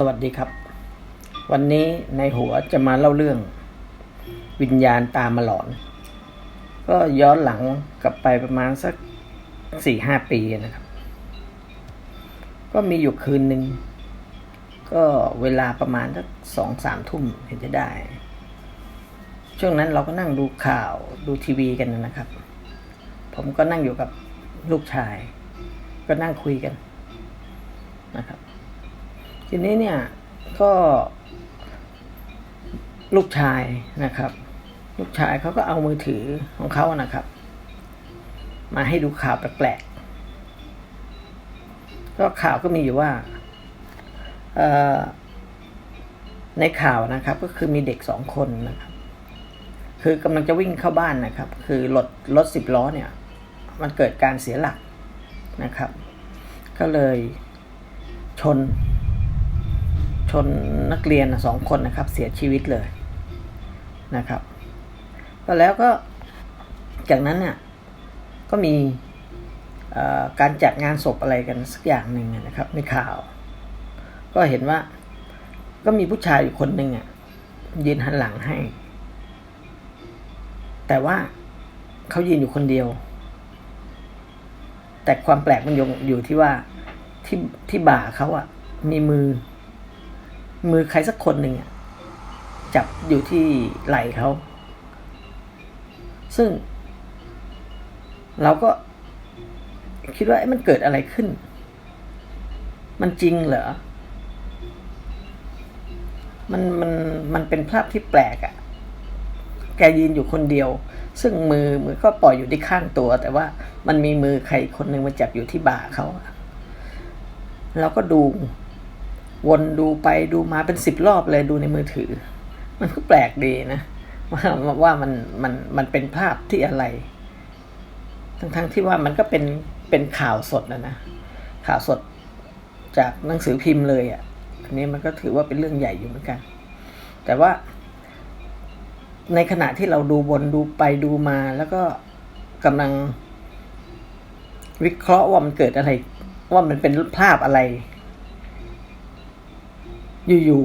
สวัสดีครับ วันนี้ในหัวจะมาเล่าเรื่อง วิญญาณตามมาหลอน ก็ย้อนหลังกลับไปประมาณสักสี่ห้าปีนะครับ ก็มีอยู่คืนหนึ่งก็เวลาประมาณสักสองสามทุ่มเห็นจะได้ ช่วงนั้นเราก็นั่งดูข่าวดูทีวีกันนะครับ ผมก็นั่งอยู่กับลูกชาย ก็นั่งคุยกันนะครับ ทีนี้เนี่ยก็ลูกชายนะครับ ลูกชายเขาก็เอามือถือของเขานะครับ มาให้ดูข่าวแปลกๆก็ข่าวก็มีอยู่ว่าในข่าวนะครับ ก็คือมีเด็กสองคนนะครับ คือกำลังจะวิ่งเข้าบ้านนะครับ คือรถรถสิบล้อเนี่ย มันเกิดการเสียหลักนะครับ ก็เลยชน ชนนักเรียนสองคนนะครับ เสียชีวิตเลยนะครับ ก็แล้วก็จากนั้นเนี่ยก็มีการจัดงานศพอะไรกันสักอย่างหนึ่งนะครับในข่าว ก็เห็นว่าก็มีผู้ชายอยู่คนหนึ่งอะยืนหันหลังให้ แต่ว่าเขายืนอยู่คนเดียว แต่ความแปลกมันอยู่อยู่ที่ว่าที่ที่บ่าเขาอะมีมือ มือใครสักคนหนึ่งจับอยู่ที่ไหล่เขา ซึ่ง เราก็คิดว่ามันเกิดอะไรขึ้น มันจริงเหรอ มันมันมันเป็นภาพที่แปลกอะ่ะ แกยืนอยู่คนเดียว ซึ่งมือมือก็ปล่อยอยู่ที่ข้างตัว แต่ว่ามันมีมือใครคนหนึ่งมาจับอยู่ที่บ่าเขา เราก็ดู วนดูไปดูมาเป็นสิบรอบเลยดูในมือถือ มันก็แปลกดีนะว่าว่ามันมันมันเป็นภาพที่อะไร ทั้งทั้งที่ว่ามันก็เป็นเป็นข่าวสดนะนะข่าวสดจากหนังสือพิมพ์เลยอะ่ะอันนี้มันก็ถือว่าเป็นเรื่องใหญ่อยู่เหมือนกัน แต่ว่า ในขณะที่เราดูบนดูไปดูมา แล้วก็กำลังวิเคราะห์ว่ามันเกิดอะไร ว่ามันเป็นภาพอะไร อยู่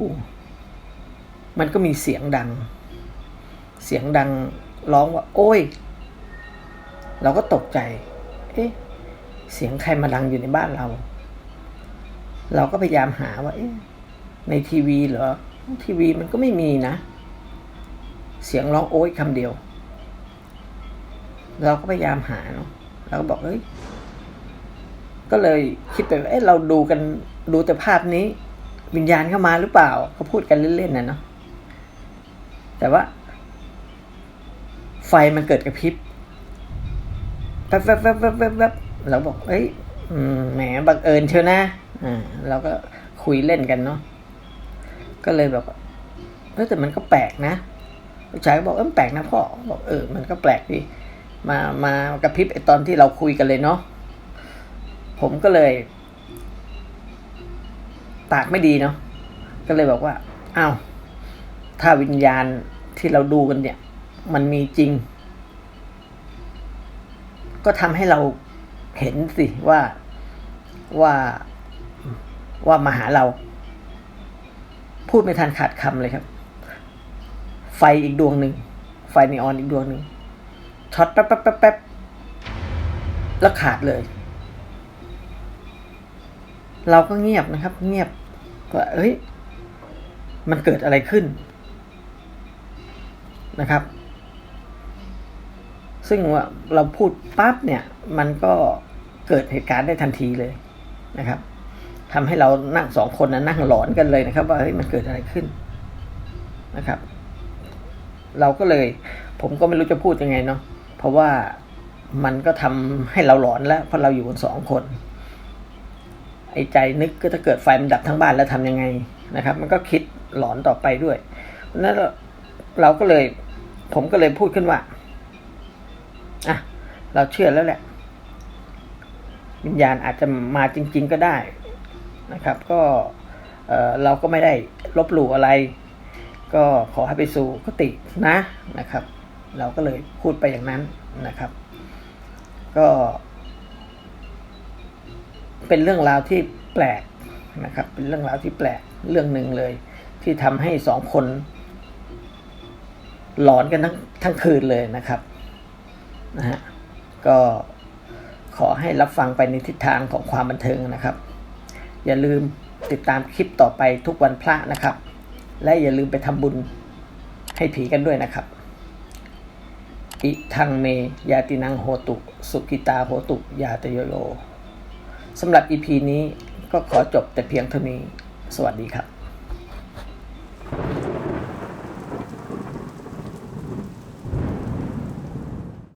ๆมันก็มีเสียงดัง เสียงดังร้องว่า โอ้ย เราก็ตกใจ เอ๊ะ เสียงใครมาดังอยู่ในบ้านเรา เราก็พยายามหาว่า เอ๊ะ ในทีวีเหรอ ทีวีมันก็ไม่มีนะ เสียงร้องโอ้ยคำเดียว เราก็พยายามหาเนาะเราก็บอกเฮ้ย ก็เลยคิดไปว่าเอ๊ะเราดูกันดูแต่ภาพนี้ วิญญาณเข้ามาหรือเปล่าเขาพูดกันเล่นๆนะเนาะแต่ว่า ไฟมันเกิดกระพริบแป๊บแป๊บแป๊บแป๊บแป๊บเราบอก เอ้ยอแหมบังเอิญเชียวนะอ่าเราก็คุยเล่นกันเนาะก็เลยแบบเออแต่มันก็แปลกนะลูกชายก็บอกเออแปลกนะพ่อบอกเออ มันก็แปลกดีมามากระพริบไอตอนที่เราคุยกันเลยเนาะผมก็เลย ปากไม่ดีเนาะก็เลยบอกว่าอ้าวถ้าวิญญาณที่เราดูกันเนี่ย มันมีจริง ก็ทำให้เราเห็นสิว่าว่าว่ามาหาเรา พูดไม่ทันขาดคำเลยครับ ไฟอีกดวงหนึ่งไฟนีออนอีกดวงหนึ่งช็อตแป๊บแป๊บแป๊บแป๊บแล้วขาดเลย เราก็เงียบนะครับ เงียบว่าเอ้ย มันเกิดอะไรขึ้นนะครับ ซึ่งว่าเราพูดปั๊บเนี่ย มันก็เกิดเหตุการณ์ได้ทันทีเลยนะครับทำให้เรานั่งสองคนนะนั่งหลอนกันเลยนะครับ ว่าเฮ้ยมันเกิดอะไรขึ้นนะครับ เราก็เลย ผมก็ไม่รู้จะพูดยังไงเนาะเพราะว่ามันก็ทำให้เราหลอนแล้วเพราะเราอยู่กันสองคน ไอ้ใจนึกก็ถ้าเกิดไฟมันดับทั้งบ้านแล้วทำยังไงนะครับ มันก็คิดหลอนต่อไปด้วยนั้นเราก็เลย ผมก็เลยพูดขึ้นว่าอะเราเชื่อแล้วแหละ วิญญาณอาจจะมาจริง ๆก็ได้นะครับ ก็เเราก็ไม่ได้ลบหลู่อะไร ก็ขอให้ไปสู่คตินะนะครับ เราก็เลยพูดไปอย่างนั้นนะครับ ก็ เป็นเรื่องราวที่แปลกนะครับเป็นเรื่องราวที่แปลกเรื่องหนึ่งเลย ที่ทำให้สองคน หลอนกันทั้งทั้งคืนเลยนะครับนะฮะก็ขอให้รับฟังไปในทิศทางของความบันเทิงนะครับ อย่าลืมติดตามคลิปต่อไปทุกวันพระนะครับ และอย่าลืมไปทำบุญให้ผีกันด้วยนะครับ อิทังเม ยาตินังโหตุ สุกิตาโหตุ ยาตโยโย สำหรับอีพีนี้ก็ขอจบแต่เพียงเท่านี้ สวัสดีครับ